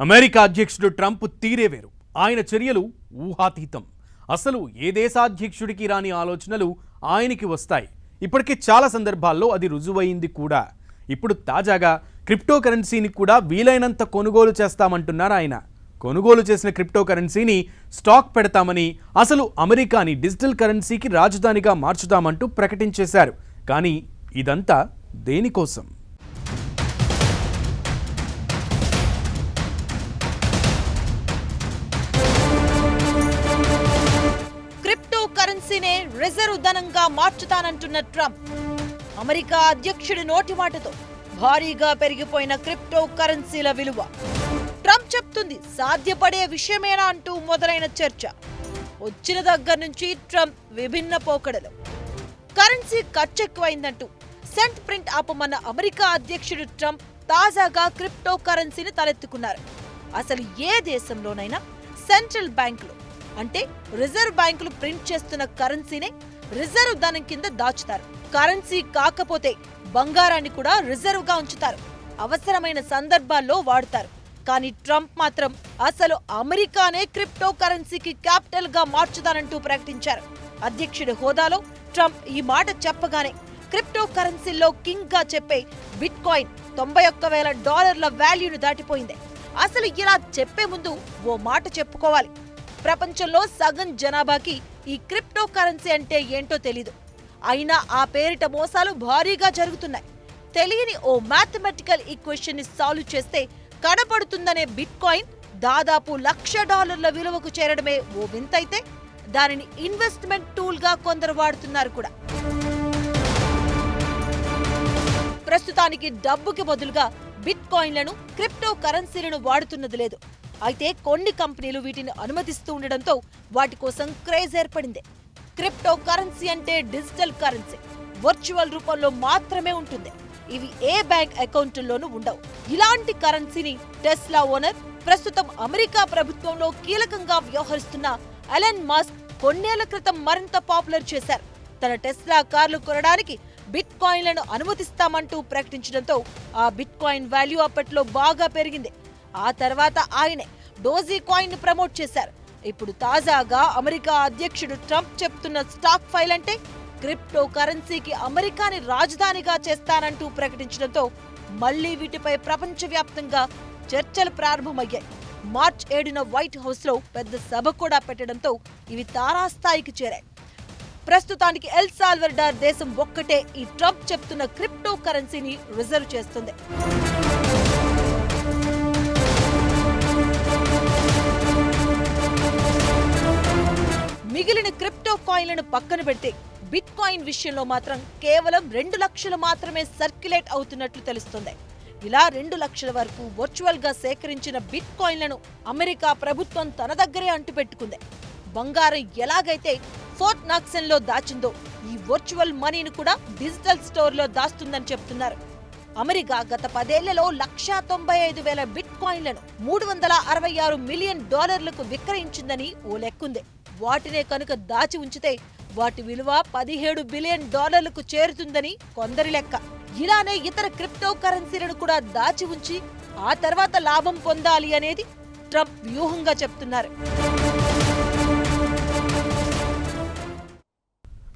America అధ్యక్షుడు Trump తీరే వేరు. ఆయన చర్యలు ఊహాతీతం. అసలు ఏ దేశాధ్యక్షుడికి రాని ఆలోచనలు ఆయనకి వస్తాయి? ఇప్పటికే చాలా సందర్భాల్లో అది రుజువైంది కూడా. ఇప్పుడు తాజాగా క్రిప్టో కరెన్సీని కూడా వీలైనంత కొనుగోలు చేస్తామంటున్నారు ఆయన. కొనుగోలు చేసిన క్రిప్టో కరెన్సీని స్టాక్ పెడతామని అసలు అమెరికాని డిజిటల్ కరెన్సీకి రాజధానిగా మార్చుతామంటూ ప్రకటించేశారు. కానీ ఇదంతా దేనికోసం? రిజర్వ్ ధనంగా మార్చుతానంటున్న ట్రంప్. అమెరికా అధ్యక్షుడి నోటి మాటతో భారీగా పెరిగిపోయిన క్రిప్టో కరెన్సీల విలువ. ట్రంప్ చెప్తుంది సాధ్యపడే విషయమేనా అంటూ మొదలైన చర్చ. వచ్చిన దగ్గర నుంచి ట్రంప్ విభిన్న పోకడలు. కరెన్సీ ఖర్చెక్కువైందంటూ సెంట్ ప్రింట్ ఆపమన్న అమెరికా అధ్యక్షుడు ట్రంప్ తాజాగా క్రిప్టో కరెన్సీని తలెత్తుకున్నారు. అసలు ఏ దేశంలోనైనా సెంట్రల్ బ్యాంకులు అంటే రిజర్వ్ బ్యాంకులు ప్రింట్ చేస్తున్న కరెన్సీనే రిజర్వ్ ధనం కింద దాచుతారు. కరెన్సీ కాకపోతే బంగారాన్ని కూడా రిజర్వ్గా ఉంచుతారు. అవసరమైన సందర్భాల్లో వాడుతారు. కానీ ట్రంప్ మాత్రం అసలు అమెరికానే క్రిప్టో కరెన్సీకి క్యాపిటల్గా మార్చుతానంటూ ప్రకటించారు. అధ్యక్షుడి హోదాలో ట్రంప్ ఈ మాట చెప్పగానే క్రిప్టో కరెన్సీల్లో కింగ్గా చెప్పే బిట్ కాయిన్ తొంభై ఒక్క వేల డాలర్ల వాల్యూను దాటిపోయింది. అసలు ఇలా చెప్పే ముందు ఓ మాట చెప్పుకోవాలి. ప్రపంచంలో సగం జనాభాకి ఈ క్రిప్టో కరెన్సీ అంటే ఏంటో తెలీదు. అయినా ఆ పేరిట మోసాలు భారీగా జరుగుతున్నాయి. తెలియని ఓ మ్యాథమెటికల్ ఈక్వేషన్ని సాల్వ్ చేస్తే కనపడుతుందనే బిట్ కాయిన్ దాదాపు లక్ష డాలర్ల విలువకు చేరడమే ఓ వింతైతే దానిని ఇన్వెస్ట్మెంట్ టూల్గా కొందరు వాడుతున్నారు కూడా. ప్రస్తుతానికి డబ్బుకి బదులుగా బిట్ కాయిన్లను క్రిప్టో కరెన్సీలను వాడుతున్నది లేదు. అయితే కొన్ని కంపెనీలు వీటిని అనుమతిస్తూ ఉండడంతో వాటి కోసం క్రేజ్ ఏర్పడింది. క్రిప్టో కరెన్సీ అంటే డిజిటల్ కరెన్సీ. వర్చువల్ రూపంలో మాత్రమే ఉంటుంది. ఇవి ఏ బ్యాంక్ అకౌంట్లోనూ ఉండవు. ఇలాంటి కరెన్సీని టెస్లా ఓనర్ ప్రస్తుతం అమెరికా ప్రభుత్వంలో కీలకంగా వ్యవహరిస్తున్న అలెన్ మాస్క్ కొన్నేళ్ళ క్రితం మరింత పాపులర్ చేశారు. తన టెస్లా కార్లు కొనడానికి బిట్ కాయిన్లను అనుమతిస్తామంటూ ప్రకటించడంతో ఆ బిట్ కాయిన్ వాల్యూ అప్పట్లో బాగా పెరిగింది. ఆ తర్వాత ఆయనే డోజీ కాయిన్ ప్రమోట్ చేశారు. ఇప్పుడు తాజాగా అమెరికా అధ్యక్షుడు ట్రంప్ చెప్తున్న స్టాక్ ఫైల్ అంటే క్రిప్టో కరెన్సీకి అమెరికాని రాజధానిగా చేస్తానంటూ ప్రకటించడంతో మళ్ళీ వీటిపై ప్రపంచవ్యాప్తంగా చర్చలు ప్రారంభమయ్యాయి. మార్చ్ ఏడున వైట్ హౌస్లో పెద్ద సభ కూడా పెట్టడంతో ఇవి తారాస్థాయికి చేరాయి. ప్రస్తుతానికి ఎల్ సాల్వర్డార్ దేశం ఒక్కటే ఈ ట్రంప్ చెప్తున్న క్రిప్టో కరెన్సీని రిజర్వ్ చేస్తుంది. మిగిలిన క్రిప్టో కాయిన్లను పక్కన పెడితే బిట్ కాయిన్ విషయంలో మాత్రం కేవలం రెండు లక్షలు మాత్రమే సర్క్యులేట్ అవుతున్నట్లు తెలుస్తుంది. ఇలా రెండు లక్షల వరకు వర్చువల్గా సేకరించిన బిట్ కాయిన్లను అమెరికా ప్రభుత్వం తన దగ్గరే అంటుపెట్టుకుంది. బంగారం ఎలాగైతే ఫోర్ట్ నాక్సన్లో దాచిందో ఈ వర్చువల్ మనీని కూడా డిజిటల్ స్టోర్లో దాస్తుందని చెప్తున్నారు. అమెరికా గత పదేళ్ళలో లక్షా తొంభై ఐదు వేల బిట్ కాయిన్లను మూడు వందల అరవై ఆరు మిలియన్ డాలర్లకు విక్రయించిందని ఓ లెక్కుంది. వాటినే కనుక దాచి ఉంచితే వాటి విలువ పదిహేడు బిలియన్ డాలర్లకు చేరుతుందని కొందరి లెక్క. ఇలానే ఇతర క్రిప్టో కరెన్సీలను కూడా దాచి ఉంచి ఆ తర్వాత లాభం పొందాలి అనేది ట్రంప్ వ్యూహంగా చెప్తున్నారు.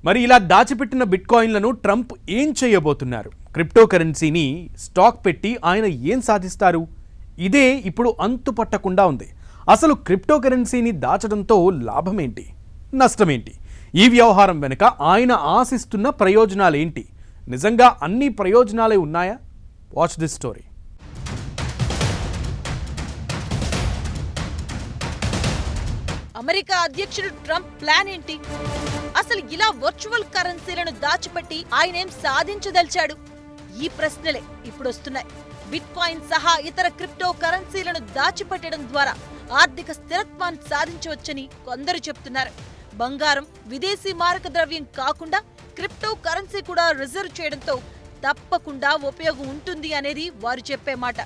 మరి ఇలా దాచిపెట్టిన బిట్కాయిన్లను ట్రంప్ ఏం చేయబోతున్నారు? క్రిప్టో కరెన్సీని స్టాక్ పెట్టి ఆయన ఏం సాధిస్తారు? ఇదే ఇప్పుడు అంతు పట్టకుండా ఉంది. అసలు క్రిప్టో కరెన్సీని దాచడంతో లాభమేంటి? నష్టమేంటి? ఈ వ్యవహారం వెనుక ఆయన ఆశిస్తున్న ప్రయోజనాలేంటి? నిజంగా అన్ని ప్రయోజనాలే ఉన్నాయా? వాచ్ దిస్ స్టోరీ అమెరికా అధ్యక్షుడు ట్రంప్ ప్లాన్ ఏంటి? అసలు ఇలా వర్చువల్ కరెన్సీలను దాచిపెట్టి ఆయనేం సాధించదలిచాడు? ఈ ప్రశ్నలే ఇప్పుడు వస్తున్నాయి బిట్ కాయిన్ సహా ఇతర క్రిప్టో కరెన్సీలను దాచిపెట్టడం ద్వారా ఆర్థిక స్థిరత్వాన్ని సాధించవచ్చని కొందరు చెప్తున్నారు. బంగారం విదేశీ మారక ద్రవ్యం కాకుండా క్రిప్టో కరెన్సీ కూడా రిజర్వ్ చేయడంతో తప్పకుండా ఉపయోగం ఉంటుంది అనేది వారు చెప్పే మాట.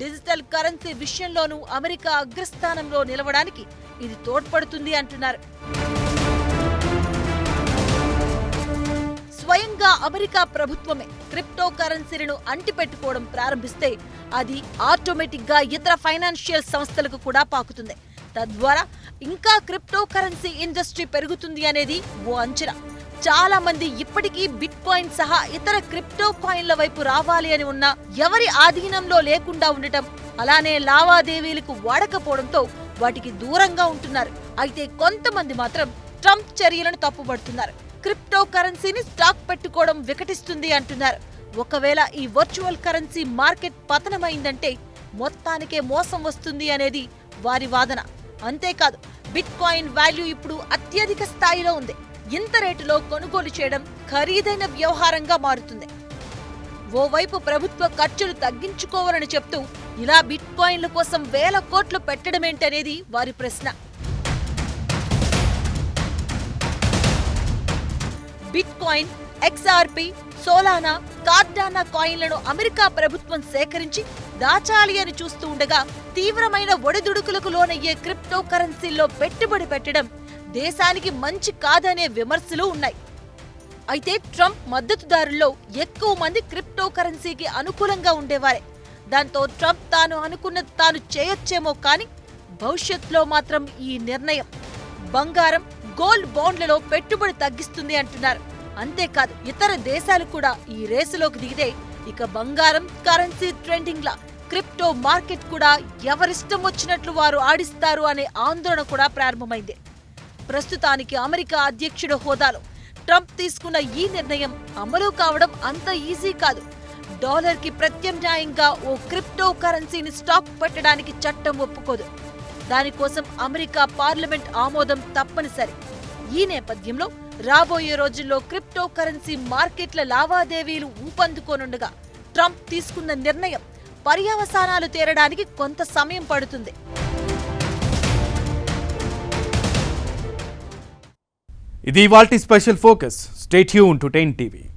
డిజిటల్ కరెన్సీ విషయంలోనూ అమెరికా అగ్రస్థానంలో నిలవడానికి ఇది తోడ్పడుతుంది అంటున్నారు. స్వయంగా అమెరికా ప్రభుత్వమే క్రిప్టో కరెన్సీలను అంటిపెట్టుకోవడం ప్రారంభిస్తే అది ఆటోమేటిక్గా ఇతర ఫైనాన్షియల్ సంస్థలకు కూడా పాకుతుంది. తద్వారా ఇంకా క్రిప్టో కరెన్సీ ఇండస్ట్రీ పెరుగుతుంది అనేది ఓ అంచనా. చాలా మంది ఇప్పటికీ బిట్ కాయిన్ సహా ఇతర క్రిప్టో కాయిన్ల వైపు రావాలి అని ఉన్నా ఎవరి ఆధీనంలో లేకుండా ఉండటం అలానే లావాదేవీలకు వాడకపోవడంతో వాటికి దూరంగా ఉంటున్నారు. అయితే కొంతమంది మాత్రం ట్రంప్ చర్యలను తప్పుపడుతున్నారు క్రిప్టో కరెన్సీని స్టాక్ పెట్టుకోవడం వికటిస్తుంది అంటున్నారు. ఒకవేళ ఈ వర్చువల్ కరెన్సీ మార్కెట్ పతనమైందంటే మొత్తానికే మోసం వస్తుంది అనేది వారి వాదన. అంతేకాదు బిట్ కాయిన్ వాల్యూ ఇప్పుడు అత్యధిక స్థాయిలో ఉంది. ఇంత రేటులో కొనుగోలు చేయడం ఖరీదైన వ్యవహారంగా మారుతుంది. ఓవైపు ప్రభుత్వ ఖర్చులు తగ్గించుకోవాలని చెప్తూ ఇలా బిట్ కాయిన్ల కోసం వేల కోట్లు పెట్టడమేంటనేది వారి ప్రశ్న. Bitcoin X R P Solana Cardano కాయిన్లను America ప్రభుత్వం సేకరించి దాచాలి అని చూస్తూ ఉండగా తీవ్రమైన ఒడిదుడుకులకు లోనయ్యే క్రిప్టో కరెన్సీల్లో పెట్టుబడి పెట్టడం దేశానికి మంచి కాదనే విమర్శలు ఉన్నాయి. అయితే ట్రంప్ మద్దతుదారుల్లో ఎక్కువ మంది క్రిప్టో కరెన్సీకి అనుకూలంగా ఉండేవారే. దాంతో ట్రంప్ తాను అనుకున్నది తాను చేయొచ్చేమో కానీ భవిష్యత్తులో మాత్రం ఈ నిర్ణయం బంగారం గోల్డ్ బాండ్లలో పెట్టుబడి తగ్గిస్తుంది అంటున్నారు. అంతేకాదు ఇతర దేశాలు కూడా ఈ రేసులోకి దిగితే ఇక బంగారం కరెన్సీ ట్రెండింగ్ల. క్రిప్టో మార్కెట్ కూడా ఎవరిష్టం వచ్చినట్లు వారు ఆడిస్తారు అనే ఆందోళన కూడా ప్రారంభమైంది. ప్రస్తుతానికి అమెరికా అధ్యక్షుడు హోదాలో ట్రంప్ తీసుకున్న ఈ నిర్ణయం అమలు కావడం అంత ఈజీ కాదు. డాలర్కి ప్రత్యామ్నాయంగా ఓ క్రిప్టో కరెన్సీని స్టాక్ పెట్టడానికి చట్టం ఒప్పుకోదు. దానికోసం అమెరికా పార్లమెంట్ ఆమోదం తప్పనిసరి. ఈ నేపథ్యంలో రాబోయే రోజుల్లో క్రిప్టో కరెన్సీ మార్కెట్ల లావాదేవీలు ఊపందుకోనుండగా ట్రంప్ తీసుకున్న నిర్ణయం పర్యవసానాలు తేరడానికి కొంత సమయం పడుతుంది. ఇది ఇవాల్టి special focus. State stay tuned to ten TV.